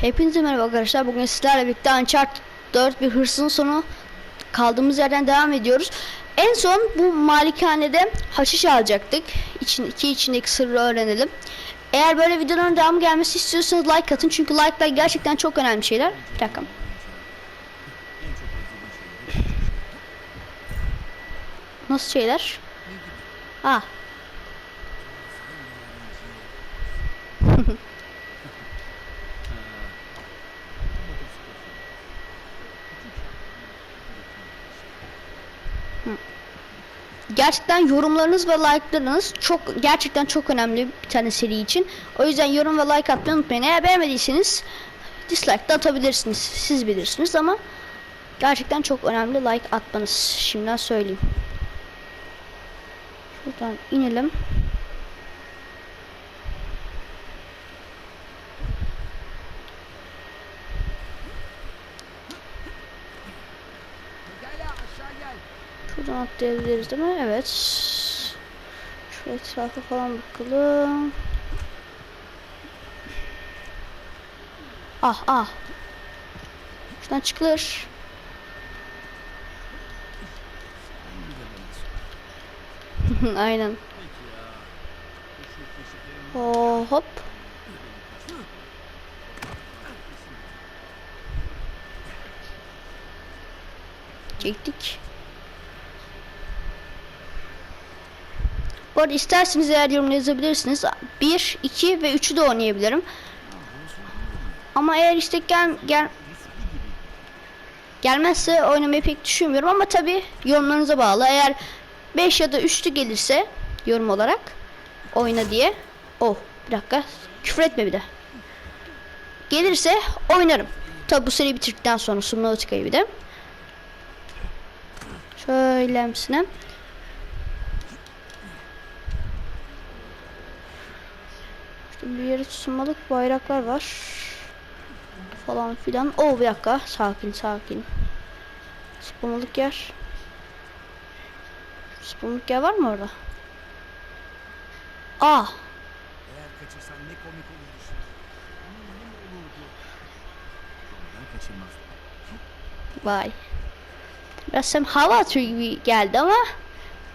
Hepinize merhaba arkadaşlar. Bugün sizlerle birlikte Uncharted 4 bir hırsızın sonu kaldığımız yerden devam ediyoruz. En son bu malikanede haşiş alacaktık. İçin, iki içindeki sırrı öğrenelim. Eğer böyle videoların devamı gelmesi istiyorsanız like atın. Çünkü like'lar gerçekten çok önemli şeyler. Bir dakika. Nasıl şeyler? Ah. Gerçekten yorumlarınız ve like'larınız çok gerçekten çok önemli bir tane seri için. O yüzden yorum ve like atmayı unutmayın. Eğer beğenmediyseniz dislike de atabilirsiniz. Siz bilirsiniz ama gerçekten çok önemli like atmanız. Şimdiden söyleyeyim. Şuradan inelim. Gel ya aşağı gel. Şuradan atlayabiliriz değil mi? Evet. Şu etrafa falan bakalım. Ah ah. Şuradan çıkılır. Aynen. Oh, hop. Çektik. Bu arada isterseniz eğer yorumla yazabilirsiniz. 1, 2 ve 3'ü de oynayabilirim. Ama eğer istek gel, gel gelmezse oynamayı pek düşünmüyorum ama tabi yorumlarınıza bağlı. Eğer 5 ya da 3'lü gelirse yorum olarak oyna diye. Oh bir dakika küfür etme bir de. Gelirse oynarım. Tabi bu seriyi bitirdikten sonra Subnautica'yı bir de. Şöylemsine. İşte bir yere tutunmalık bayraklar var. Falan filan. Oh bir dakika. Sakin sakin. Spamalık yer. Spamalık yer var mı orada? Ah. Eğer kaçırsan ne komik olur. Vay. Biraz hava atıyor gibi geldi ama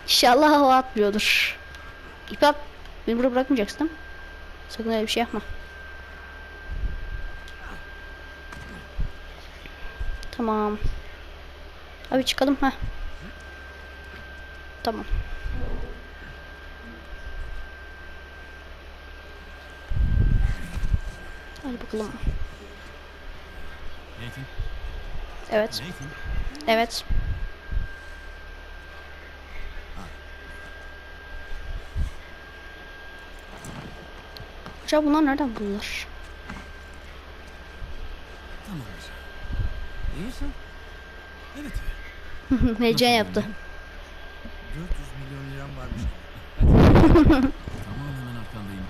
inşallah hava atmıyordur. İpap beni burada bırakmayacaksın değil mi? Sakın öyle bir şey yapma. Tamam. Abi çıkalım ha. Tamam. Hadi bakalım. Nathan, Evet. Nathan. Evet. Acaba bunlar nereden bulunur? İyisin. Evet. Heyecan yaptı. 400 milyon liram varmış. Tamam hemen arkandayım.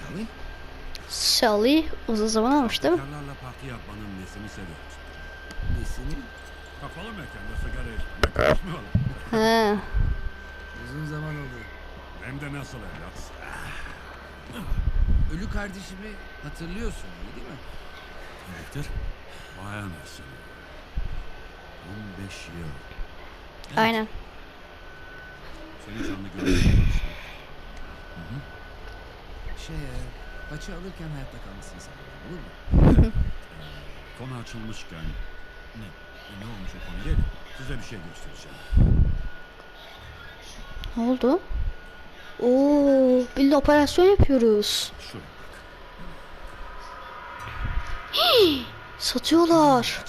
Salih. Sally uzun zaman mi? Karlarla parti yapmanın nesini seviyoruz. Nesini? Kapalı mekanda sigara içmeye karışmıyorlar. He. Uzun zaman oldu. Hem de nasıl evlat? Ölü kardeşimi hatırlıyorsun değil mi? Victor, vay anasını. 15 yıl. Aynen. Seni canlı görüyorum. Şey, e, paça alırken hayatta kalmasını sağlayalım olur mu? Konu açılmışken. Ne? E, ne olmuş o konu? Gelin. Size bir şey göstereceğim. Ne oldu? Oo, bir operasyon yapıyoruz. Şuraya bak. Satıyorlar.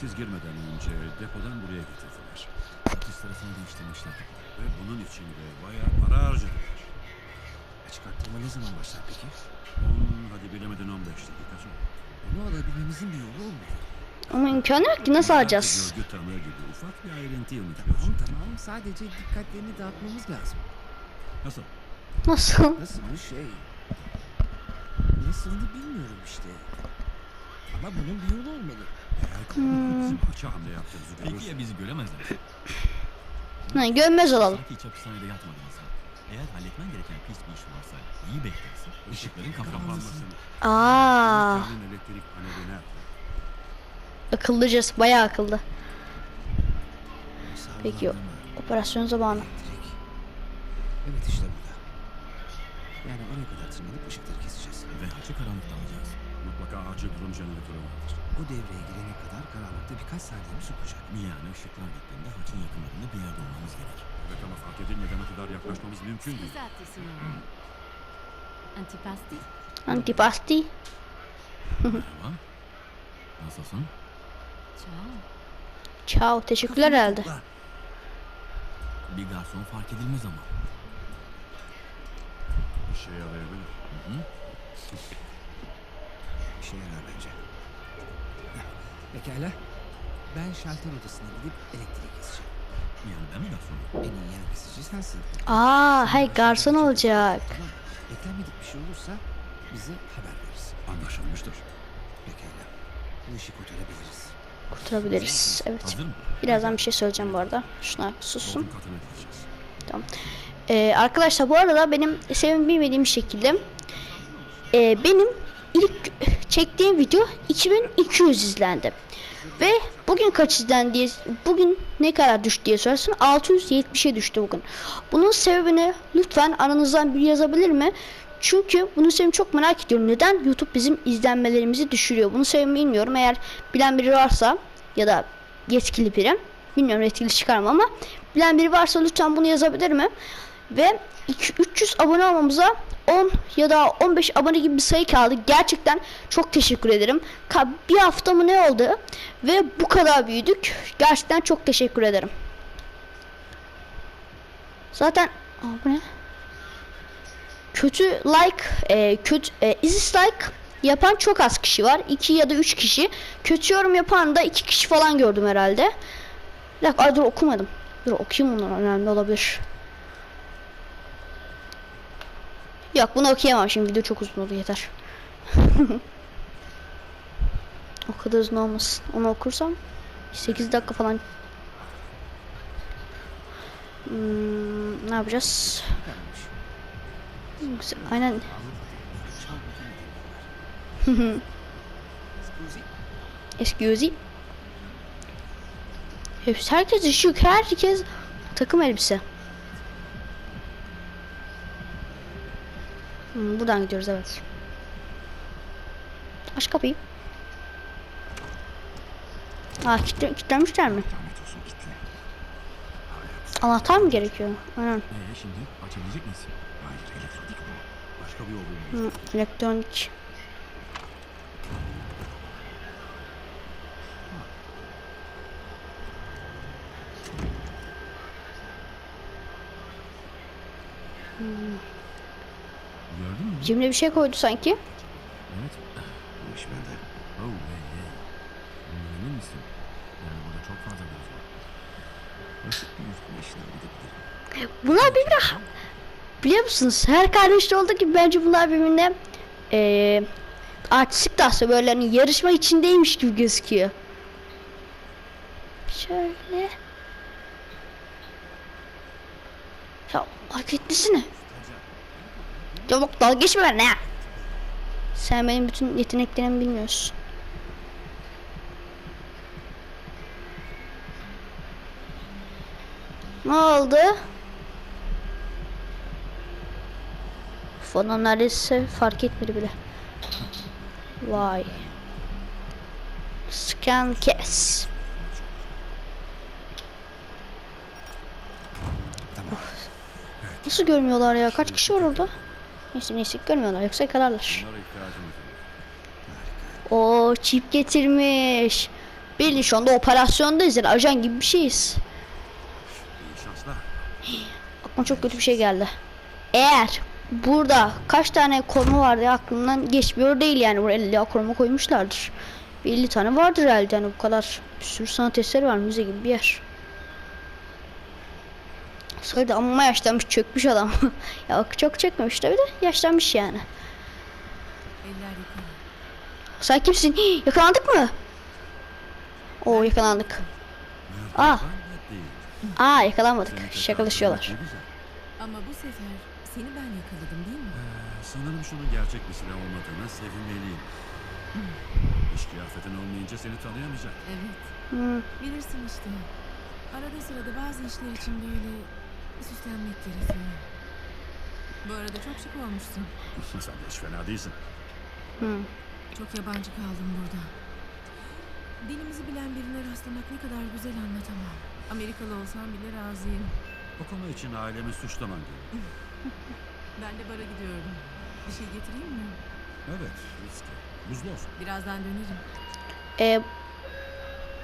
Siz girmeden önce depodan buraya getirdiler. Satış sırasını değiştirmişler. Ve bunun için de bayağı para harcadılar. E, Çıkarttırma ne zaman başlar peki? 10 hadi bilemedin 15 dakika sonra. Onu alabilmemizin bir yolu olmalı. Ama imkanı yok ki nasıl alacağız? Görgü tanığı gibi ufak bir ayrıntıyı Tamam unutuyorsun. tamam sadece dikkatlerini dağıtmamız lazım. Nasıl? Nasıl? Nasıl bir şey? Nasılını bilmiyorum işte. Ama bunun bir yolu olmalı. Eğer bizim hamle yaptığımızı görürsen. Peki ya bizi göremezler? Ha, görmez olalım. Sanki hiç hapishanede yatmadın sen. Eğer halletmen gereken pis bir iş varsa iyi beklersin. Işıkların kapanmasın. Aa, Senin elektrik paneli nerede? Akıllıcası bayağı akıllı. Peki operasyon zamanı. Evet işte burada. Yani oraya kadar tırmanıp ışıkları keseceğiz. Ve açık karanlıkta alacağız. Mutlaka acil durum jeneratörü vardır. O devreye girene kadar karanlıkta birkaç saniyemiz sokacak. Yani ışıklar gittiğinde haçın yakınlarında bir yerde olmamız gerek. Evet ama fark edilmeden o kadar yaklaşmamız mümkün değil. Antipasti? Antipasti. Merhaba. Nasılsın? Ciao. Teşekkürler herhalde. Bir garson fark edilmez ama. İşe yarayabilir. Hı hı. İşe yarar bence. Pekala. Ben şalter odasına gidip elektriği keseceğim. Yani ben mi garson? En iyi yan kesici sensin. Aa, hay garson olacak. Tamam. Beklenmedik bir şey olursa bize haber verirsin. Anlaşılmıştır. Pekala. Bu işi kurtarabiliriz. Kurtarabiliriz. Evet. Birazdan bir şey söyleyeceğim bu arada. Şuna sussun. Gideceğiz. Ee, arkadaşlar bu arada benim sevim bilmediğim şekilde ee, benim ilk çektiğim video 2200 izlendi. Ve bugün kaç izlendi diye bugün ne kadar düştü diye sorarsan 670'e düştü bugün. Bunun sebebini lütfen aranızdan biri yazabilir mi? Çünkü bunun sebebini çok merak ediyorum. Neden YouTube bizim izlenmelerimizi düşürüyor? Bunun sebebini bilmiyorum. Eğer bilen biri varsa ya da yetkili biri bilmiyorum yetkili çıkar mı ama bilen biri varsa lütfen bunu yazabilir mi? Ve iki- 300 abone olmamıza 10 ya da 15 abone gibi bir sayı kaldı. Gerçekten çok teşekkür ederim. Bir hafta mı ne oldu? Ve bu kadar büyüdük. Gerçekten çok teşekkür ederim. Zaten Aa, bu? Kötü like, e, kötü e, dislike yapan çok az kişi var. 2 ya da 3 kişi. Kötü yorum yapan da 2 kişi falan gördüm herhalde. Bir dakika ay dur okumadım. Dur okuyayım bunlar önemli olabilir. Yok bunu okuyamam şimdi video çok uzun oldu yeter. o kadar uzun olmasın. Onu okursam 8 dakika falan. Hmm, ne yapacağız? Güzel, Aynen. Excuse. Hepsi herkes şık, herkes takım elbise. Hmm, buradan gidiyoruz evet. Aç kapıyı. Aa kitle, kilitlenmişler mi? Anahtar mı gerekiyor? Aynen. Ee şimdi açabilecek misin? Hayır bu. Başka bir yol bulmalıyız. Hı, elektronik. Gördün mü? Cemre bir şey koydu sanki. Evet. Bu iş bende. Oh hey hey. Emin misin? Yani burada çok fazla göz var. Basit bir yüzme işine gidebilirim. Bunlar birbirine biliyor musunuz? Her kardeşte olduğu gibi bence bunlar birbirine eee artistik aslında böyle hani yarışma içindeymiş gibi gözüküyor. Şöyle. Ya hareketlisine. Ya bak dalga geçme benimle ya. Sen benim bütün yeteneklerimi bilmiyorsun. Ne oldu? Falan neredeyse fark etmedi bile. Vay. Scan kes. Nasıl görmüyorlar ya? Kaç kişi var orada? Neyse neyse görmüyorlar yoksa yakalarlar. O çip getirmiş. Belli şu anda operasyondayız yani ajan gibi bir şeyiz. Aklıma çok kötü bir şey geldi. Eğer burada kaç tane koruma vardı aklımdan geçmiyor değil yani buraya 50 koruma koymuşlardır. Bir 50 tane vardır herhalde yani bu kadar bir sürü sanat eseri var müze gibi bir yer. Söyle amma yaşlanmış çökmüş adam. ya çok çökmemiş tabi de yaşlanmış yani. Sen kimsin? Hii, yakalandık mı? Oo yakalandık. Aa. Aa yakalanmadık. Seni tekrar Şakalaşıyorlar. Ama bu sefer Sanırım şunun gerçek bir silah olmadığına sevinmeliyim. İş kıyafetin olmayınca seni tanıyamayacak. Evet. Bilirsin işte. Arada sırada bazı işler için böyle süslenmek gerekiyor. Bu arada çok şık olmuşsun. Sen de hiç fena değilsin. Çok yabancı kaldım burada. Dilimizi bilen birine rastlamak ne kadar güzel anlatamam. Amerikalı olsam bile razıyım. O konu için ailemi suçlaman gerek. Ben de bara gidiyordum. Bir şey getireyim mi? Evet, riskli. Buzlu olsun. Birazdan dönerim. Ee,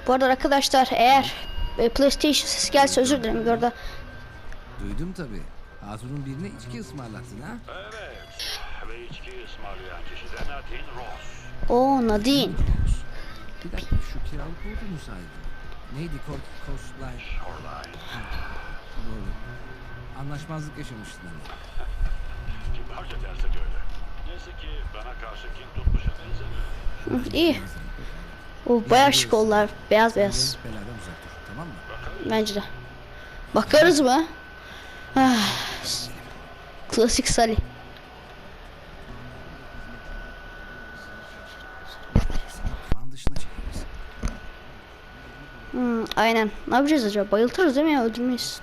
bu arada arkadaşlar eğer e, PlayStation sesi gelse özür dilerim. Bu arada Duydum tabii. Hatun'un birine içki ısmarlattın ha? Evet. Ve içki ısmarlayan kişi de Nadine Ross. o Nadine. Bir dakika şu kiralık olduğunu saydı. Neydi Coast, Coastline? Shoreline. Doğru. Anlaşmazlık yaşamıştın hani. Kibarca dersek öyle. Neyse ki bana karşı kin tutmuşa benzemiyor. İyi. O bayağı şık oldular. Beyaz beyaz. Bence de. Bakarız mı? Ah, Klasik Sally. Hmm, aynen. Ne yapacağız acaba? Bayıltırız değil mi ya? Öldürmeyiz.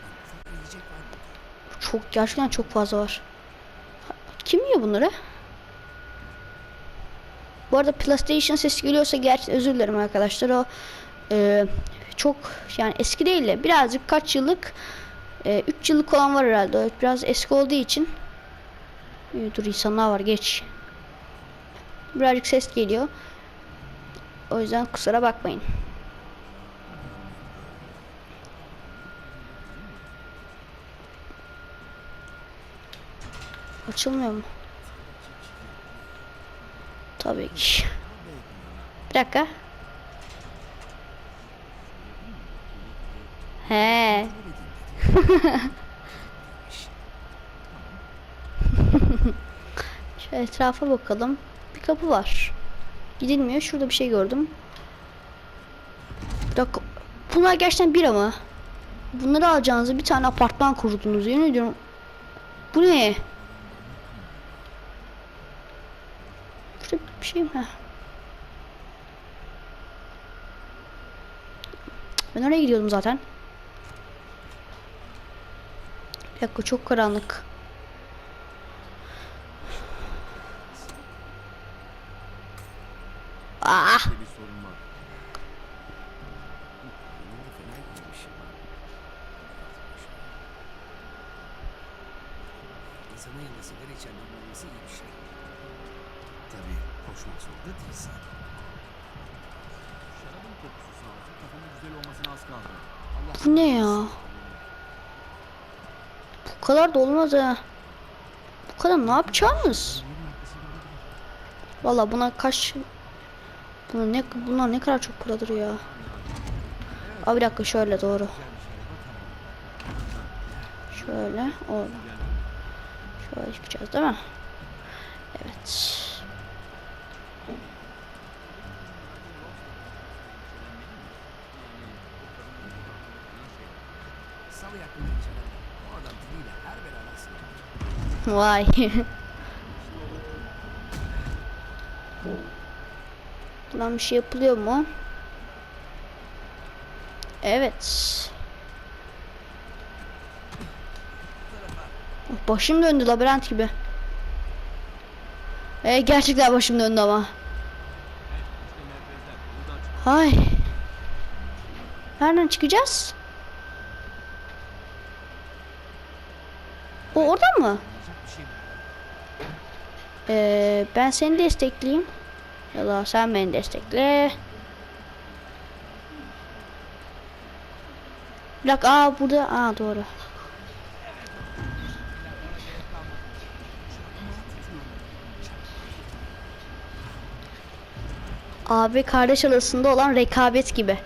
Çok gerçekten çok fazla var. Kim yiyor bunları? Bu arada PlayStation sesi geliyorsa gerçi özür dilerim arkadaşlar. O e, çok yani eski değil de birazcık kaç yıllık 3 yıllık olan var herhalde. O biraz eski olduğu için. E, dur insanlar var geç. Birazcık ses geliyor. O yüzden kusura bakmayın. Açılmıyor mu? Tabii ki. Bir dakika. He. Şu etrafa bakalım. Bir kapı var. Gidilmiyor. Şurada bir şey gördüm. Bir dakika. Bunlar gerçekten bir ama. Bunları alacağınızı bir tane apartman kurdunuz. Yemin ediyorum. Bu ne? Şurada bir şey mi? Heh. Ben oraya gidiyordum zaten. Bir dakika çok karanlık. Ah! İnsanın yanında sigara içenlerin olması iyi bir şey. Tabii koşmak zorunda değilsin. Şarabın kokusu sağ olsun. Kafamın güzel olmasına az kaldı. Allah Bu ne ya? Bu kadar da olmaz ha. Bu kadar ne yapacağımız? Valla buna kaç... Buna ne, bunlar ne kadar çok paradır ya. Aa bir dakika şöyle doğru. Şöyle o. Şöyle yapacağız değil mi? Evet. Salı yakını içeri. O adam diliyle her belanı Vay. Buradan bir şey yapılıyor mu? Evet. Başım döndü labirent gibi. Ee, gerçekten başım döndü ama. Hay. Nereden çıkacağız? O orada mı? Ee, ben seni destekleyeyim. Ya da sen beni destekle. Dakika, aa burada, aa doğru. Abi kardeş arasında olan rekabet gibi.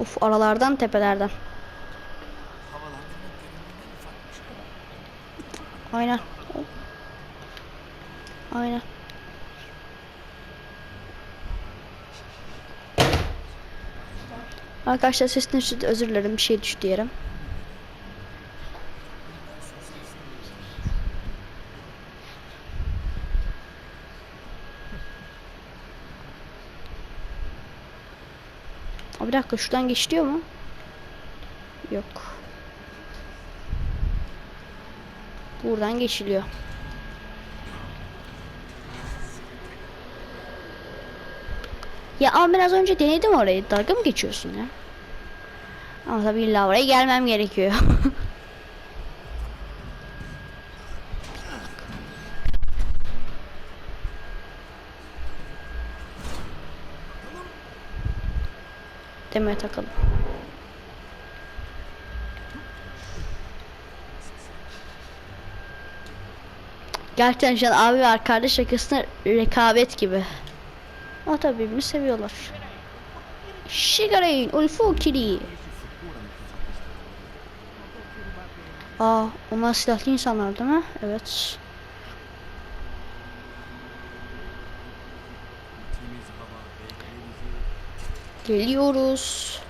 Uf aralardan tepelerden. Aynen. Aynen. Arkadaşlar sesin özür dilerim bir şey düştü yerim. Dakika şuradan geçiliyor mu? Yok. Buradan geçiliyor. Ya ama ben az önce denedim orayı. Dalga mı geçiyorsun ya? Ama tabii illa oraya gelmem gerekiyor. Demeye takalım. Gerçekten şu an abi ve kardeş arasında rekabet gibi. Ama tabii birbirini seviyorlar. Shigarein Ulfukiri. Aa, onlar silahlı insanlar değil mi? Evet. Temiz hava ve denizi Geliyoruz. Şuna bak. Şu hadi kulübü binayı görüyor musun? Sen neredesin gidiyorsun? Ne dedim? Neyse. Elektrik paneli orada. Evet doğru söylüyorsun.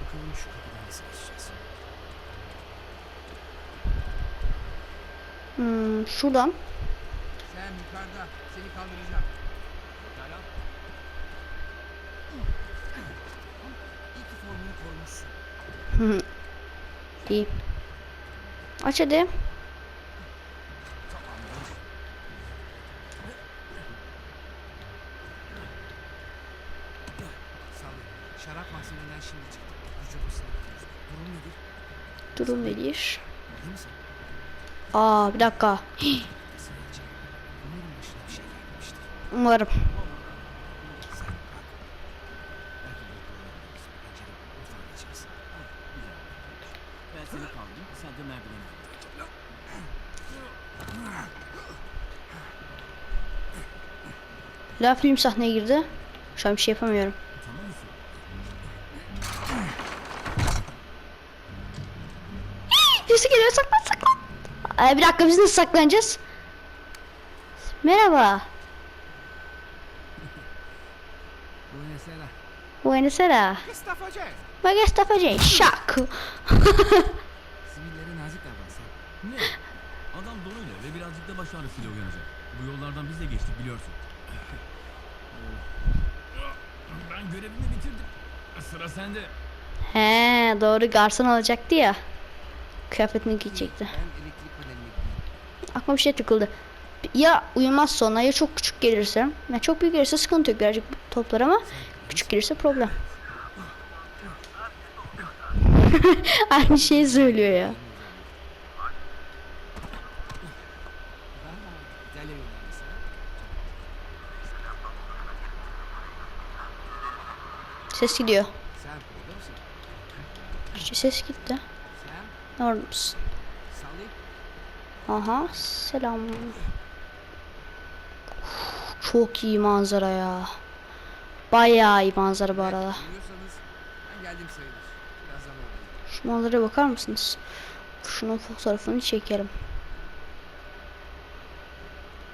Bakalım. Hmm, şuradan. Yukarıda. Seni kaldıracağım. Pekala. İyi ki formunu korumuşsun. İyi. Aç hadi. Şarap mahzeninden şimdi çıktık. Gücü basına gidiyoruz. Durum nedir? Durum nedir? Aa bir dakika. Nasıl olacak? Umarım başına bir şey gelmemiştir. Umarım. Sen bak. Belki de kullanabiliriz. Pencere mutfağa geçeriz. Ben seni kaldım. Sen de merdiveni. La film sahneye girdi. Şu an bir şey yapamıyorum. Birisi geliyor saklan saklan. Ay, bir dakika biz nasıl saklanacağız? Merhaba. Bu mesela. Buonasera. Ma che sta facendo? Şak. Sivillere nazik davransan. Ne? Adam donuyla ve birazcık da baş ağrısıyla uyanacak. Bu yollardan biz de geçtik biliyorsun. Ben görevimi bitirdim. Sıra sende. He doğru garson alacaktı ya. Kıyafetini giyecekti. Aklıma bir şey takıldı. Ya uyumaz sonra ya çok küçük gelirse. Ya çok büyük gelirse sıkıntı yok birazcık toplar ama küçük gelirse problem. Aynı şeyi söylüyor ya. Ses gidiyor. İşte ses gitti. Orada mısın? Aha selam. Çok iyi manzara ya. Bayağı iyi manzara bu arada. Şu manzaraya bakar mısınız? Şunun fotoğrafını çekelim.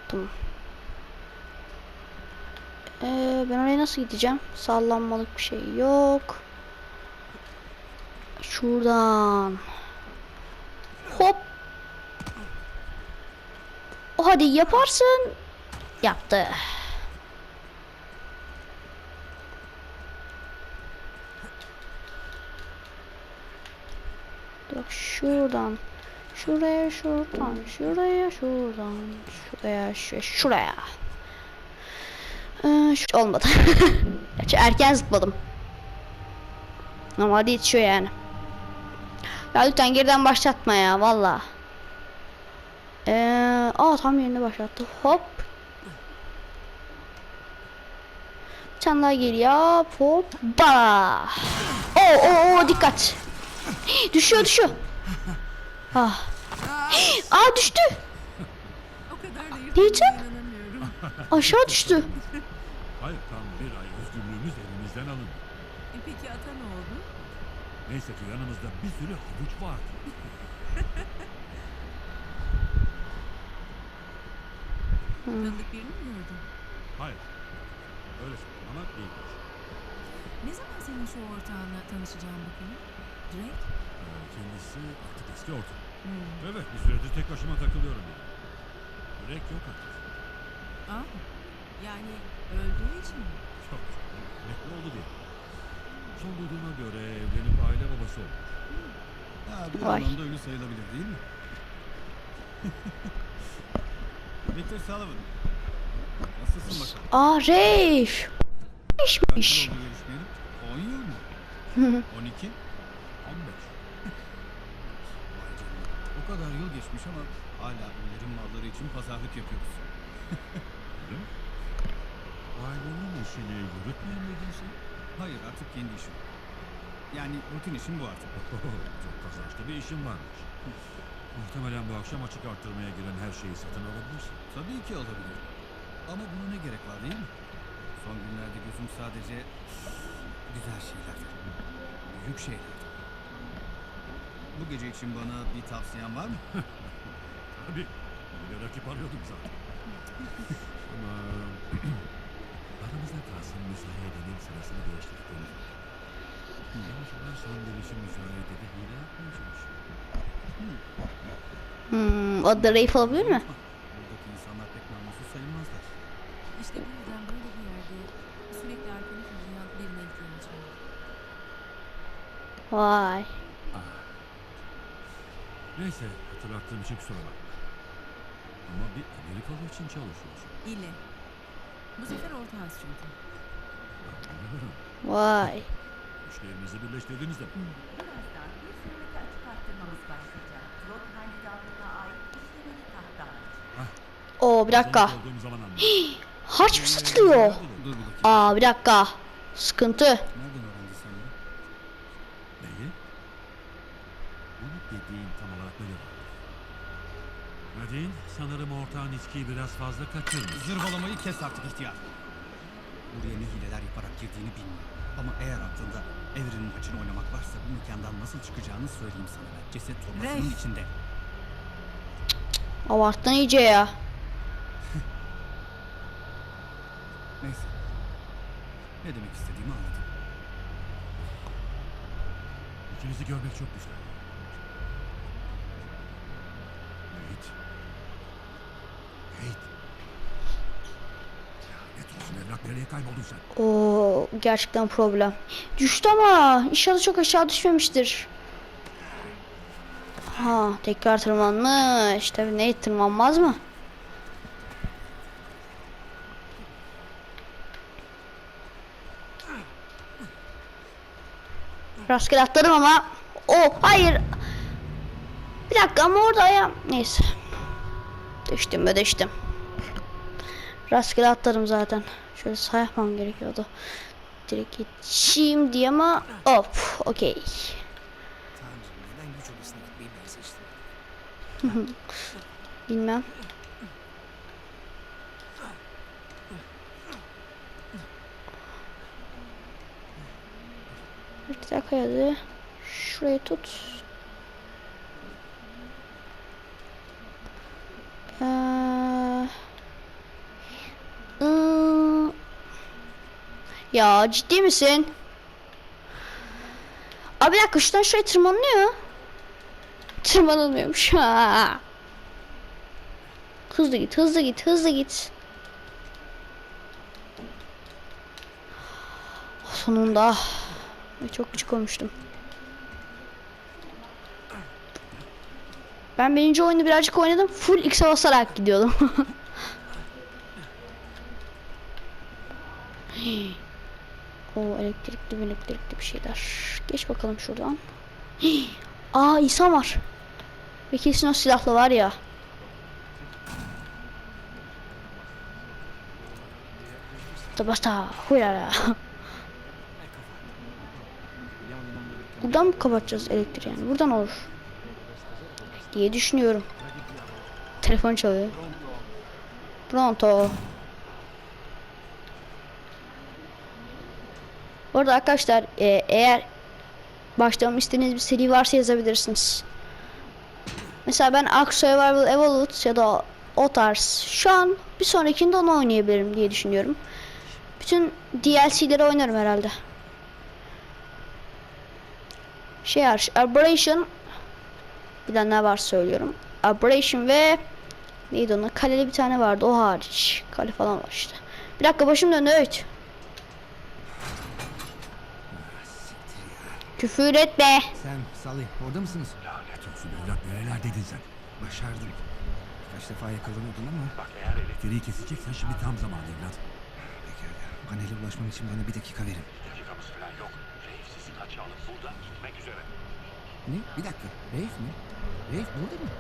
Tamam. Ee, ben oraya nasıl gideceğim? Sallanmalık bir şey yok. Şuradan. Hop. O hadi yaparsın. Yaptı. Dur şuradan. Şuraya şuradan. Şuraya şuradan. Şuraya şuraya. Şuraya. Ee, şu olmadı. Gerçi erken zıpladım. Normalde yetişiyor yani. Ya lütfen geriden başlatma ya valla. Ee, aa tam yerine başlattı. Hop. Bir tane daha geliyor. Hop. Ba. Oo, oo, oo, dikkat. Düşüyor düşüyor. Ah. Aa düştü. İnanamıyorum. Aşağı düştü. Hayır tam bir ay özgürlüğümüz elimizden alındı. E peki ata ne oldu? Neyse ki yanımızda bir sürü havuç vardı. Tanıdık birini mi gördün? Hayır. Öyle söyleyeyim ama değil. Ne zaman senin şu ortağınla tanışacağım bakalım? Ee, kendisi artık eski ortam. Hmm. Evet bir süredir tek başıma takılıyorum yani. Yürek yok artık. Aa, yani öldüğü için mi? Çok emekli oldu diye. Son duyduğuma göre evlenip aile babası olmuş. Ha, bir Vay. anlamda ölü sayılabilir değil mi? Victor Sullivan. Nasılsın bakalım? Aa Reif. İşmiş. yıl oldu görüşmeyeli? 10 yıl mı? 12? 15. Vay canına. O kadar yıl geçmiş ama hala üllerin malları için pazarlık yapıyoruz. Öyle mi? Ailenin işini yürütmeyen miydin sen? Hayır artık kendi işim. Yani rutin işim bu artık. Çok kazançlı bir işin varmış. Muhtemelen bu akşam açık arttırmaya giren her şeyi satın alabilirsin. Tabii ki olabilir. Ama buna ne gerek var değil mi? Son günlerde gözüm sadece güzel şeylerde. Büyük şeylerde. Bu gece için bana bir tavsiyen var mı? Tabii. Böyle rakip arıyordum zaten. Ama aramızda kalsın müsayedenin sırasını değiştirdiğimiz En azından son gelişi müsaadede hile yapmaya çalışıyor. Hmm, o da Reif olabilir mi? Buradaki insanlar pek namussuz sayılmazlar. İşte bu yüzden böyle bir yerde sürekli arkanı kollayan birine ihtiyacım var. Vay. Neyse hatırlattığım için kusura bakma. Ama bir Amerikalı için çalışıyorsun. İle. Bu sefer ortağız çünkü. Anlıyorum. Vay. Güçlerinizi birleştirdiniz de. Birazdan bir sonraki açık arttırmamız başlayacak. Trot kandidatına ait işlemeli tahta harcı. Oo bir dakika. Sonuç olduğum zaman anladım. Harç mı satılıyor? Dur bir dakika. Aa bir dakika. Sıkıntı. Nereden öğrendin sen bunu? Neyi? Bunu dediğin tam olarak ne var? Nadine, sanırım içkiyi biraz fazla kaçırmış. Zırvalamayı kes artık ihtiyar. Buraya ne hileler yaparak girdiğini bilmiyorum. Ama eğer aklında Evren'in maçını oynamak varsa bu mekandan nasıl çıkacağını söyleyeyim sana. ben. Ceset torbasının içinde. Abarttın iyice ya. Neyse. Ne demek istediğimi anladım. İkinizi görmek çok güzel. Oo gerçekten problem. Düştü ama inşallah çok aşağı düşmemiştir. Ha tekrar tırmanmış. Tabii ne tırmanmaz mı? Rastgele atladım ama o hayır. Bir dakika ama orada ya neyse. Düştüm mü düştüm. Rastgele atladım zaten. Şöyle sağ yapmam gerekiyordu. Direkt geçeyim diye ama hop okey. Bilmem. Bir dakika hadi. Şurayı tut. Ee, ıı, ya ciddi misin? Abi bir dakika şuradan şuraya. Tırmanılmıyormuş. Hızlı git, hızlı git, hızlı git. Sonunda. Çok küçük olmuştum. Ben birinci oyunu birazcık oynadım. Full X'e basarak gidiyordum. o elektrikli elektrikli bir şeyler. Geç bakalım şuradan. Aa insan var. Ve kesin o silahlı var ya. Basta basta. Huyla. Buradan mı kapatacağız elektriği yani? Buradan olur. Diye düşünüyorum. Telefon çalıyor. Pronto. Orada arkadaşlar e, eğer başlamamı istediğiniz bir seri varsa yazabilirsiniz. Mesela ben Ark Survival Evolved ya da o tarz. Şu an bir sonrakinde onu oynayabilirim diye düşünüyorum. Bütün DLC'leri oynarım herhalde. Şey hariç Aberration bilenler var söylüyorum. Aberration ve neydi onun? Kaleli bir tane vardı o hariç. Kale falan var işte. Bir dakika başım döndü evet. Küfür etme. Sen Salih orada mısınız? Lanet olsun evlat nerelerdeydin sen? Başardım. Birkaç defa yakalanıyordun ama Bak eğer Elektriği keseceksen şimdi tam zamanı evlat. pekala. Panele ulaşmam için bana bir dakika verin. dakikamız falan yok. Reif sizi kaça alıp buradan gitmek üzere. Ne? Bir dakika. Reif mi? Reif burada mı?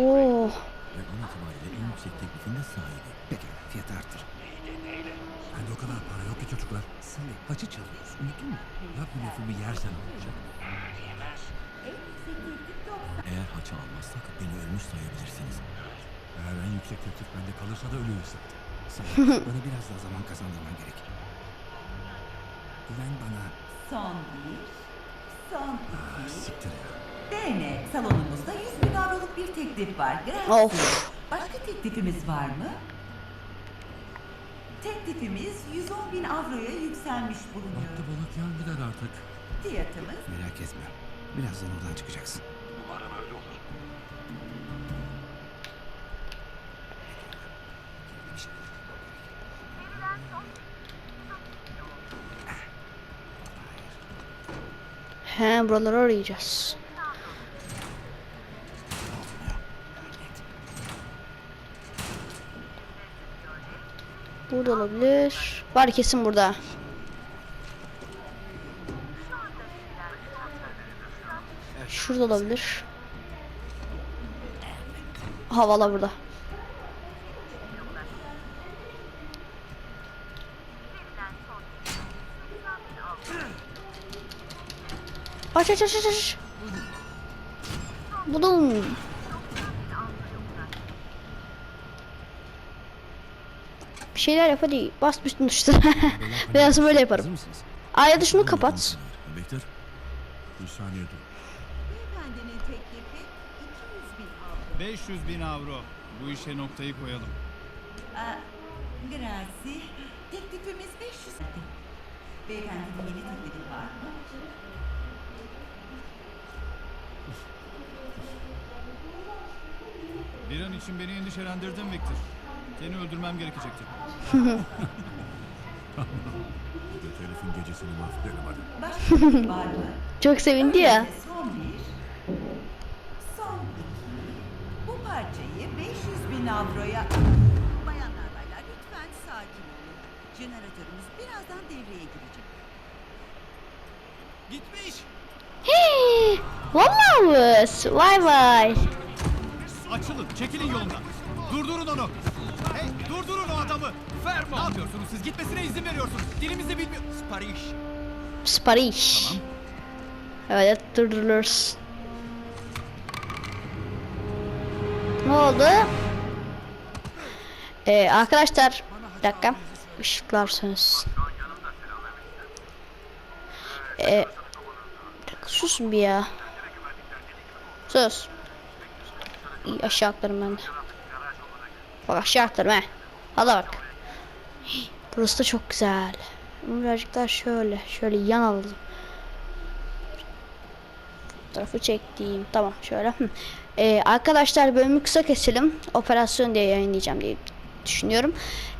Oo. Ve an itibariyle en yüksek teklifin de sahibi. Pekala fiyatı arttır. Bende o kadar para yok ki çocuklar. Salih acı çalıyoruz. Unuttun mu? Ya bu lafımı yersen olacak. Eğer haça almazsak beni ölmüş sayabilirsiniz. Eğer en yüksek teklif bende kalırsa da ölürüz. Salih bana biraz daha zaman kazandırman gerek. Güven bana. Son bir, son iki. Siktir ya. Dene, salonumuzda 100 bin avroluk bir teklif var. Grazie. Of. Başka teklifimiz var mı? Teklifimiz 110 bin avroya yükselmiş bulunuyor. Baktı balık yan gider artık. Fiyatımız Merak etme. Birazdan oradan çıkacaksın. Umarım öyle olur. He buraları arayacağız. Burada olabilir. Var kesin burada. Şurada olabilir. Havala burada. Aç aç aç aç aç. Buldum. Şeyler yap hadi. Bas bütün tuşlara. Biraz böyle yaparım. mısınız? Aa ya da şunu kapat. Bekler. Bir saniye dur. beyefendinin teklifi 200 bin avro. 500 bin avro. Bu işe noktayı koyalım. Aa, grazie. Teklifimiz 500 bin. Beyefendinin yeni teklifi var mı? Bir an için beni endişelendirdin Victor. Seni öldürmem gerekecekti. Bu herifin gecesini mahvedelim hadi. Başka bir var mı? Çok sevindi ya. Son bir, son iki. Bu parçayı 500 bin avroya... Bayanlar baylar lütfen sakin olun. Jeneratörümüz birazdan devreye girecek. Gitmiş. Hii, Vallahi mı? Vay vay. Açılın. Çekilin yolundan. Durdurun onu. Durdurun o adamı. Fermo. Ne yapıyorsunuz siz? Gitmesine izin veriyorsunuz. Dilimizi bilmiyor. Sipariş. Sipariş. Evet durduruluruz. Ne oldu? Ee, arkadaşlar bir dakika. Işıklar sönsün. Ee, susun bir ya. Sus. İyi aşağı atlarım ben de. Bak aşağı atlarım he. Hadi bak. Burası da çok güzel. Birazcık daha şöyle. Şöyle yan alalım. Tarafı çektiğim. Tamam şöyle. Ee, arkadaşlar bölümü kısa keselim. Operasyon diye yayınlayacağım diye düşünüyorum.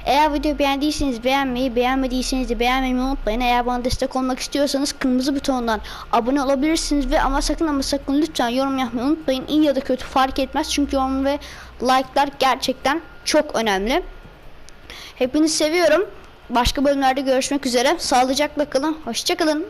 Eğer videoyu beğendiyseniz beğenmeyi, beğenmediyseniz de beğenmeyi unutmayın. Eğer bana destek olmak istiyorsanız kırmızı butondan abone olabilirsiniz ve ama sakın ama sakın lütfen yorum yapmayı unutmayın. İyi ya da kötü fark etmez. Çünkü yorum ve like'lar gerçekten çok önemli. Hepinizi seviyorum. Başka bölümlerde görüşmek üzere. Sağlıcakla kalın. Hoşçakalın.